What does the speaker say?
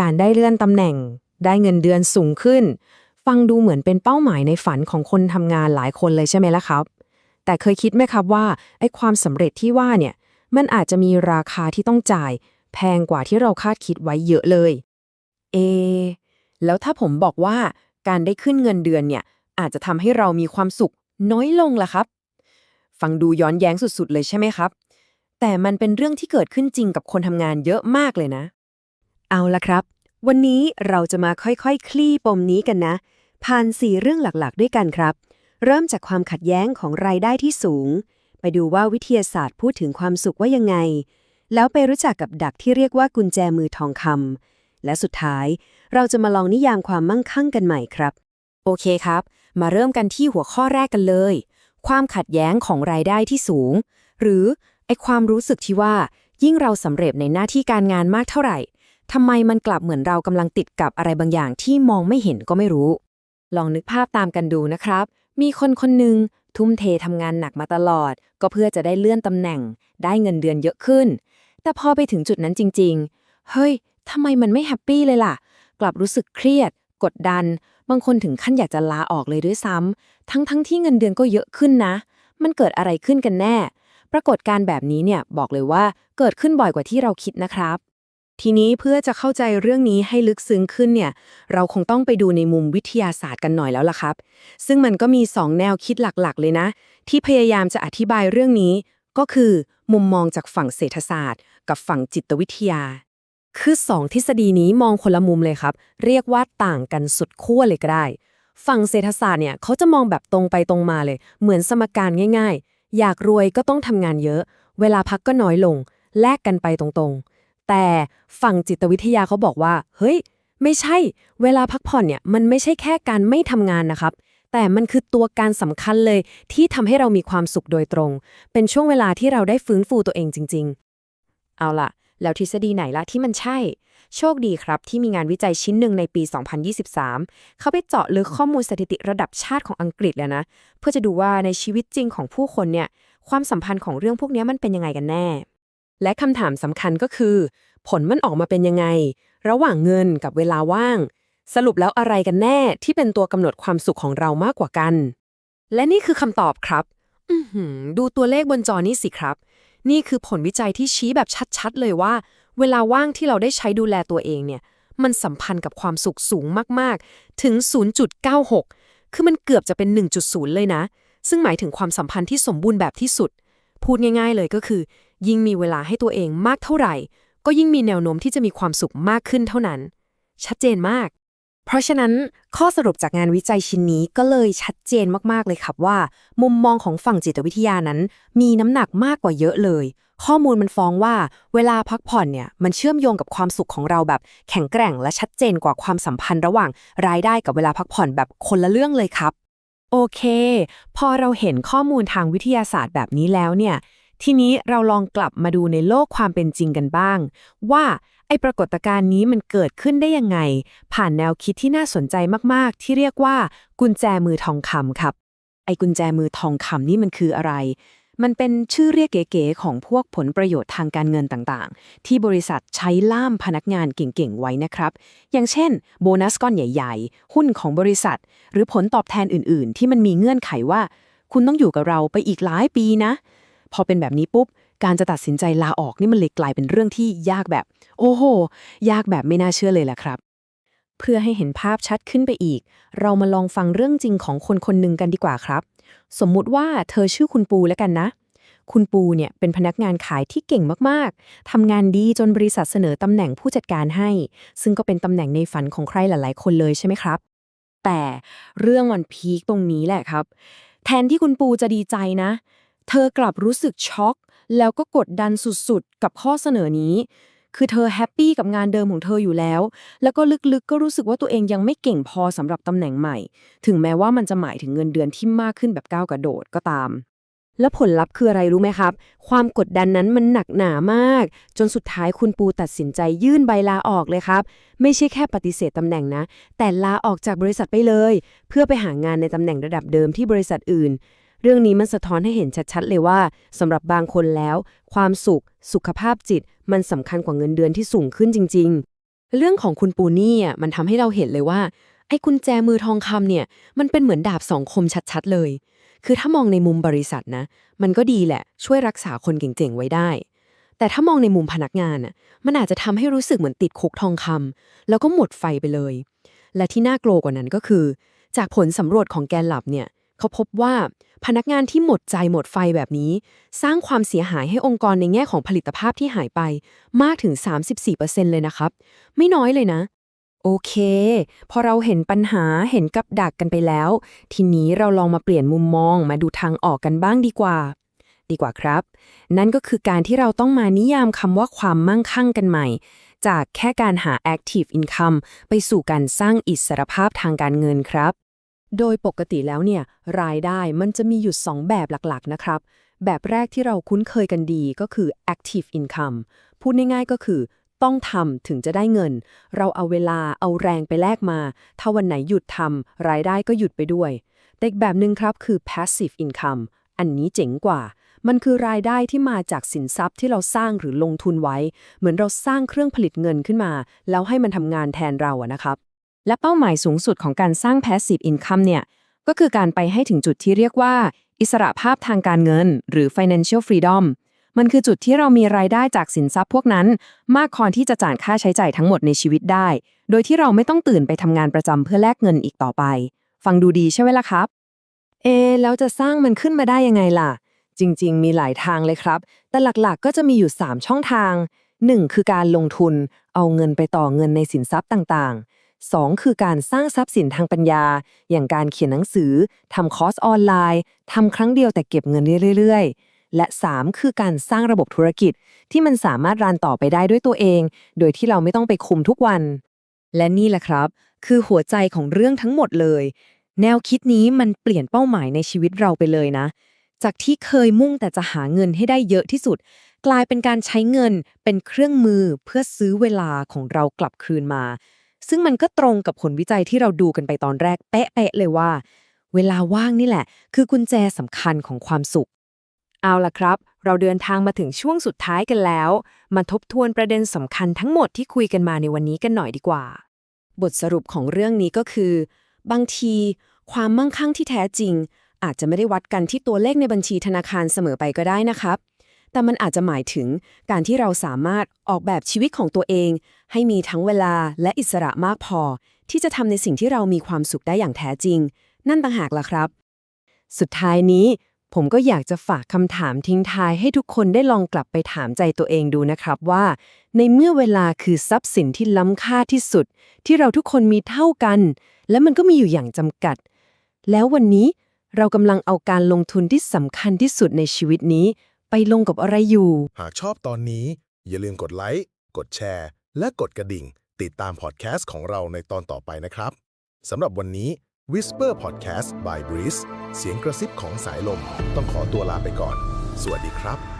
การได้เลื่อนตำแหน่ง ได้เงินเดือนสูงขึ้น ฟังดูเหมือนเป็นเป้าหมายในฝันของคนทำงานหลายคนเลยใช่ไหมล่ะครับ แต่เคยคิดไหมครับว่าไอ้ความสำเร็จที่ว่าเนี่ย มันอาจจะมีราคาที่ต้องจ่าย แพงกว่าที่เราคาดคิดไว้เยอะเลย เอ แล้วถ้าผมบอกว่าการได้ขึ้นเงินเดือนเนี่ย อาจจะทำให้เรามีความสุขน้อยลงล่ะครับ ฟังดูย้อนแย้งสุดๆเลยใช่ไหมครับ แต่มันเป็นเรื่องที่เกิดขึ้นจริงกับคนทำงานเยอะมากเลยนะ เอาละครับ วันนี้เราจะมาค่อยๆคคลี่ปมนี้กันนะ ผ่านสี่เรื่องหลักๆ ด้วยกันครับ เริ่มจากความขัดแย้งของรายได้ที่สูง ไปดูว่าวิทยาศาสตร์พูดถึงความสุขว่ายังไง แล้วไปรู้จักกับดักที่เรียกว่ากุญแจมือทองคำและสุดท้าย เราจะมาลองนิยามความมั่งคั่งกันใหม่ครับ โอเคครับ มาเริ่มกันที่หัวข้อแรกกันเลย ความขัดแย้งของรายได้ที่สูง หรือไอความรู้สึกที่ว่า ยิ่งเราสำเร็จในหน้าที่การงานมากเท่าไหร่ ทำไมมันกลับเหมือนเรากำลังติดกับอะไรบางอย่างที่มองไม่เห็นก็ไม่รู้ ลองนึกภาพตามกันดูนะครับ มีคนคนหนึ่งทุ่มเททำงานหนักมาตลอด ก็เพื่อจะได้เลื่อนตำแหน่ง ได้เงินเดือนเยอะขึ้น แต่พอไปถึงจุดนั้นจริง ๆ เฮ้ยทำไมมันไม่แฮปปี้เลยล่ะ กลับรู้สึกเครียด กดดัน บางคนถึงขั้นอยากจะลาออกเลยด้วยซ้ำทั้งๆทที่เงินเดือนก็เยอะขึ้นนะ มันเกิดอะไรขึ้นกันแน่ ปรากฏการณ์แบบนี้เนี่ยบอกเลยว่าเกิดขึ้นบ่อยกว่าที่เราคิดนะครับ ทีนี้เพื่อจะเข้าใจเรื่องนี้ให้ลึกซึ้งขึ้นเนี่ย เราคงต้องไปดูในมุมวิทยาศาสตร์กันหน่อยแล้วล่ะครับ ซึ่งมันก็มี 2 แนวคิดหลักๆ เลยนะ ที่พยายามจะอธิบายเรื่องนี้ ก็คือมุมมองจากฝั่งเศรษฐศาสตร์ กับฝั่งจิตวิทยา คือ 2 ทฤษฎีนี้มองคนละมุมเลยครับ เรียกว่าต่างกันสุดขั้วเลยก็ได้ ฝั่งเศรษฐศาสตร์เนี่ยเขาจะมองแบบตรงไปตรงมาเลย เหมือนสมการง่าย ๆ อยากรวยก็ต้องทำงานเยอะ เวลาพักก็น้อยลง แลกกันไปตรงๆ แต่ฝั่งจิตวิทยาเขาบอกว่า เฮ้ย ไม่ใช่ เวลาพักผ่อนเนี่ย มันไม่ใช่แค่การไม่ทำงานนะครับ แต่มันคือตัวการสำคัญเลยที่ทำให้เรามีความสุขโดยตรง เป็นช่วงเวลาที่เราได้ฟื้นฟูตัวเองจริง ๆ เอาล่ะ แล้วทฤษฎีไหนล่ะที่มันใช่ โชคดีครับที่มีงานวิจัยชิ้นหนึ่งในปี 2023 เขาไปเจาะลึกข้อมูลสถิติระดับชาติของอังกฤษแล้วนะ เพื่อจะดูว่าในชีวิตจริงของผู้คนเนี่ย ความสัมพันธ์ของเรื่องพวกนี้มันเป็นยังไงกันแน่ และคำถามสำคัญก็คือ ผลมันออกมาเป็นยังไง ระหว่างเงินกับเวลาว่าง สรุปแล้วอะไรกันแน่ที่เป็นตัวกำหนดความสุขของเรามากกว่ากัน และนี่คือคำตอบครับอดูตัวเลขบนจอนี้สิครับ นี่คือผลวิจัยที่ชี้แบบชัดๆ เลยว่า เวลาว่างที่เราได้ใช้ดูแลตัวเองเนี่ย มันสัมพันธ์กับความสุขสูงมากๆ ถึง 0.96 คือมันเกือบจะเป็น 1.0 เลยนะ ซึ่งหมายถึงความสัมพันธ์ที่สมบูรณ์แบบที่สุด พูดง่าย ๆ เลยก็คือ ยิ่งมีเวลาให้ตัวเองมากเท่าไหร่ ก็ยิ่งมีแนวโน้มที่จะมีความสุขมากขึ้นเท่านั้น ชัดเจนมาก เพราะฉะนั้นข้อสรุปจากงานวิจัยชิ้นนี้ก็เลยชัดเจนมากๆเลยครับว่า มุมมองของฝั่งจิตวิทยานั้น มีน้ำหนักมากกว่าเยอะเลย ข้อมูลมันฟ้องว่า เวลาพักผ่อนเนี่ยมันเชื่อมโยงกับความสุขของเราแบบแข็งแกร่ง และชัดเจนกว่าความสัมพันธ์ระหว่าง รายได้กับเวลาพักผ่อนแบบคนละเรื่องเลยครับ โอเค พอเราเห็นข้อมูลทางวิทยาศาสตร์แบบนี้แล้วเนี่ย ทีนี้เราลองกลับมาดูในโลกความเป็นจริงกันบ้าง ว่าไอปรากฏการณ์นี้มันเกิดขึ้นได้ยังไง ผ่านแนวคิดที่น่าสนใจมากๆ ที่เรียกว่า กุญแจมือทองคำครับ ไอกุญแจมือทองคำนี่มันคืออะไร มันเป็นชื่อเรียกเก๋ๆของพวกผลประโยชน์ทางการเงินต่างๆ ที่บริษัทใช้ล่ามพนักงานเก่งๆ ไว้นะครับ อย่างเช่น โบนัสก้อนใหญ่ๆ หุ้นของบริษัท หรือผลตอบแทนอื่นๆ ที่มันมีเงื่อนไขว่า คุณต้องอยู่กับเราไปอีกหลายปีนะ พอเป็นแบบนี้ปุ๊บ การจะตัดสินใจลาออกนี่มันเลยกลายเป็นเรื่องที่ยากแบบ โอ้โห ยากแบบไม่น่าเชื่อเลยแหละครับเพื่อให้เห็นภาพชัดขึ้นไปอีก เรามาลองฟังเรื่องจริงของคนคนหนึ่งกันดีกว่าครับ สมมุติว่าเธอชื่อคุณปูแล้วกันนะ คุณปูเนี่ยเป็นพนักงานขายที่เก่งมากๆ ทำงานดีจนบริษัทเสนอตำแหน่งผู้จัดการให้ ซึ่งก็เป็นตำแหน่งในฝันของใครหลาย ๆ คนเลยใช่ไหมครับ แต่เรื่องมันพีคตรงนี้แหละครับ แทนที่คุณปูจะดีใจนะ เธอกลับรู้สึกช็อก แล้วก็กดดันสุด ๆ กับข้อเสนอนี้ คือเธอแฮปปี้กับงานเดิมของเธออยู่แล้ว แล้วก็ลึกๆก็รู้สึกว่าตัวเองยังไม่เก่งพอสำหรับตำแหน่งใหม่ ถึงแม้ว่ามันจะหมายถึงเงินเดือนที่มากขึ้นแบบก้าวกระโดดก็ตาม แล้วผลลัพธ์คืออะไรรู้ไหมครับ ความกดดันนั้นมันหนักหนามาก จนสุดท้ายคุณปูตัดสินใจยื่นใบลาออกเลยครับ ไม่ใช่แค่ปฏิเสธตำแหน่งนะ แต่ลาออกจากบริษัทไปเลย เพื่อไปหางานในตำแหน่งระดับเดิมที่บริษัทอื่น เรื่องนี้มันสะท้อนให้เห็นชัดๆเลยว่าสำหรับบางคนแล้ว ความสุข สุขภาพจิต มันสำคัญกว่าเงินเดือนที่สูงขึ้นจริง ๆ เรื่องของคุณปูนี่อะมันทำให้เราเห็นเลยว่า ไอ้กุญแจมือทองคำเนี่ย มันเป็นเหมือนดาบสองคมชัดๆเลย คือถ้ามองในมุมบริษัทนะ มันก็ดีแหละ ช่วยรักษาคนเก่งๆไว้ได้ แต่ถ้ามองในมุมพนักงานอะมันอาจจะทำให้รู้สึกเหมือนติดคุกทองคำแล้วก็หมดไฟไปเลย และที่น่ากลัวกว่านั้นก็คือ จากผลสำรวจของแกนหลับเนี่ย เขาพบว่าพนักงานที่หมดใจหมดไฟแบบนี้ สร้างความเสียหายให้องค์กรในแง่ของผลิตภาพที่หายไปมากถึง 34%เลยนะครับ ไม่น้อยเลยนะ โอเค พอเราเห็นปัญหาเห็นกับดักกันไปแล้ว ทีนี้เราลองมาเปลี่ยนมุมมองมาดูทางออกกันบ้างดีกว่า ดีกว่าครับ นั่นก็คือการที่เราต้องมานิยามคำว่าความมั่งคั่งกันใหม่ จากแค่การหา active income ไปสู่การสร้างอิสรภาพทางการเงินครับ โดยปกติแล้วเนี่ยรายได้มันจะมีอยู่ 2 แบบหลักๆนะครับ แบบแรกที่เราคุ้นเคยกันดีก็คือ active income พูดง่ายๆก็คือ ต้องทำถึงจะได้เงิน เราเอาเวลาเอาแรงไปแลกมา ถ้าวันไหนหยุดทำรายได้ก็หยุดไปด้วยแต่อีกแบบหนึ่งครับคือ passive income อันนี้เจ๋งกว่า มันคือรายได้ที่มาจากสินทรัพย์ที่เราสร้างหรือลงทุนไว้ เหมือนเราสร้างเครื่องผลิตเงินขึ้นมา แล้วให้มันทำงานแทนเราอะนะครับ และเป้าหมายสูงสุดของการสร้าง passive income เนี่ย ก็คือการไปให้ถึงจุดที่เรียกว่า อิสระภาพทางการเงิน หรือ financial freedom มันคือจุดที่เรามีรายได้จากสินทรัพย์พวกนั้น มากพอที่จะจ่ายค่าใช้จ่ายทั้งหมดในชีวิตได้ โดยที่เราไม่ต้องตื่นไปทำงานประจำเพื่อแลกเงินอีกต่อไป ฟังดูดีใช่ไหมล่ะครับ เอแล้วจะสร้างมันขึ้นมาได้ยังไงล่ะ จริง ๆ มีหลายทางเลยครับ แต่หลักๆ ก็จะมีอยู่ 3 ช่องทาง 1. คือการลงทุน เอาเงินไปต่อเงินในสินทรัพย์ต่างๆ 2. คือการสร้างทรัพย์สินทางปัญญา อย่างการเขียนหนังสือทำคอร์สออนไลน์ทำครั้งเดียวแต่เก็บเงินเรื่อยๆ และ 3. คือการสร้างระบบธุรกิจ ที่มันสามารถรันต่อไปได้ด้วยตัวเอง โดยที่เราไม่ต้องไปคุมทุกวัน และนี่แหละครับ คือหัวใจของเรื่องทั้งหมดเลย แนวคิดนี้มันเปลี่ยนเป้าหมายในชีวิตเราไปเลยนะ จากที่เคยมุ่งแต่จะหาเงินให้ได้เยอะที่สุดกลายเป็นการใช้เงินเป็นเครื่องมือเพื่อซื้อเวลาของเรากลับคืนมา ซึ่งมันก็ตรงกับผลวิจัยที่เราดูกันไปตอนแรกเป๊ะๆเลยว่า เวลาว่างนี่แหละ คือกุญแจสำคัญของความสุข เอาล่ะครับ เราเดินทางมาถึงช่วงสุดท้ายกันแล้ว มาทบทวนประเด็นสำคัญทั้งหมดที่คุยกันมาในวันนี้กันหน่อยดีกว่า บทสรุปของเรื่องนี้ก็คือ บางที ความมั่งคั่งที่แท้จริง อาจจะไม่ได้วัดกันที่ตัวเลขในบัญชีธนาคารเสมอไปก็ได้นะครับ แต่มันอาจจะหมายถึงการที่เราสามารถออกแบบชีวิตของตัวเอง ให้มีทั้งเวลาและอิสระมากพอ ที่จะทำในสิ่งที่เรามีความสุขได้อย่างแท้จริง นั่นต่างหากล่ะครับ สุดท้ายนี้ ผมก็อยากจะฝากคำถามทิ้งท้ายให้ทุกคนได้ลองกลับไปถามใจตัวเองดูนะครับว่า ในเมื่อเวลาคือทรัพย์สินที่ล้ำค่าที่สุด ที่เราทุกคนมีเท่ากัน และมันก็มีอยู่อย่างจำกัด แล้ววันนี้เรากำลังเอาการลงทุนที่สำคัญที่สุดในชีวิตนี้ ไปลงกับอะไรอยู่ หากชอบตอนนี้ อย่าลืมกดไลค์ กดแชร์ และกดกระดิ่ง ติดตามพอดแคสต์ของเราในตอนต่อไปนะครับสำหรับวันนี้ Whisper Podcast by Breeze เสียงกระซิบของสายลม ต้องขอตัวลาไปก่อน สวัสดีครับ